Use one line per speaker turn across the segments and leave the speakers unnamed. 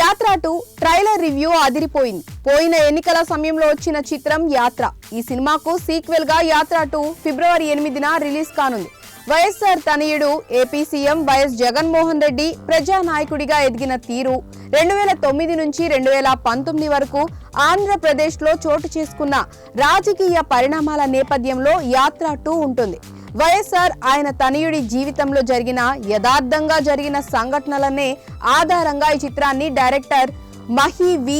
యాత్ర two trailer review అదిరిపోయింది. పోయిన ఎన్నికల సమయంలో వచ్చిన చిత్రం యాత్ర. ఈ సినిమాకు సీక్వెల్గా యాత్ర టూ ఫిబ్రవరి ఎనిమిదిన రిలీజ్ కానుంది. వైఎస్ఆర్ తనయుడు AP CM YS Jaganmohan Reddy ప్రజానాయకుడిగా ఎదిగిన తీరు రెండు వేల తొమ్మిది నుంచి రెండు వేల పంతొమ్మిది వరకు ఆంధ్రప్రదేశ్లో చోటు చేసుకున్న రాజకీయ పరిణామాల నేపథ్యంలో యాత్ర టూ ఉంటుంది. వైఎస్ఆర్ ఆయన తనయుడి జీవితంలో జరిగిన యథార్థంగా జరిగిన సంఘటనలనే ఆధారంగా ఈ చిత్రాన్ని డైరెక్టర్ మహి వి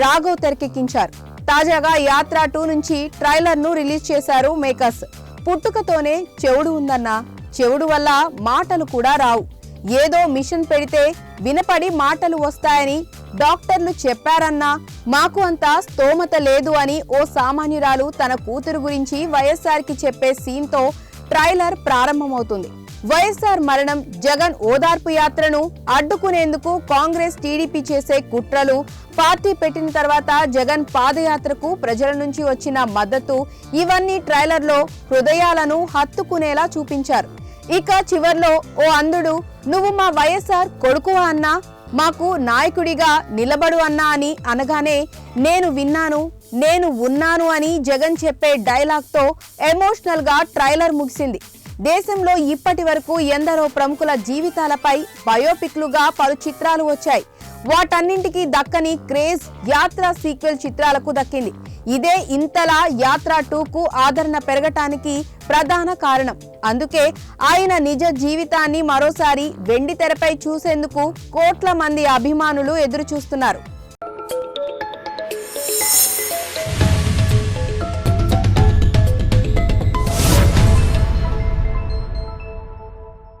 రాఘవ్ తెరకెక్కించారు తాజాగా యాత్ర టూ నుంచి ట్రైలర్ను రిలీజ్ చేశారు మేకర్స్. పుట్టుకతోనే చెవుడు ఉందన్న చెవుడు వల్ల మాటలు కూడా రావు. ఏదో మిషన్ పెడితే వినపడి మాటలు వస్తాయని డాక్టర్లు చెప్పారన్నా మాకు అంత స్తోమత లేదు అని ఓ సామాన్యురాలు తన కూతురు గురించి వైఎస్ఆర్కి చెప్పే సీన్తో ట్రైలర్ ప్రారంభమవుతుంది. వైఎస్ఆర్ మరణం జగన్ ఓదార్పు యాత్రను అడ్డుకునేందుకు కాంగ్రెస్ టీడీపీ చేసే కుట్రలు పార్టీ పెట్టిన తర్వాత జగన్ పాదయాత్రకు ప్రజల నుంచి వచ్చిన మద్దతు ఇవన్నీ ట్రైలర్లో హృదయాలను హత్తుకునేలా చూపించారు. ఇక చివర్లో ఓ అంధుడు నువ్వు మా వైఎస్ఆర్ కొడుకువా అన్నా మాకు నాయకుడిగా నిలబడు అన్నా అని అనగానే నేను విన్నాను నేను ఉన్నాను అని జగన్ చెప్పే డైలాగ్తో ఎమోషనల్గా ట్రైలర్ ముగిసింది. దేశంలో ఇప్పటి వరకు ఎందరో ప్రముఖుల జీవితాలపై బయోపిక్లుగా పలు చిత్రాలు వచ్చాయి. వాటన్నింటికి దక్కని క్రేజ్ యాత్ర సీక్వెల్ చిత్రాలకు దక్కింది. ఇదే ఇంతలా యాత్ర టూకు ఆదరణ పెరగటానికి ప్రధాన కారణం. అందుకే ఆయన నిజ జీవితాన్ని మరోసారి వెండి తెరపై చూసేందుకు కోట్ల మంది అభిమానులు ఎదురుచూస్తున్నారు.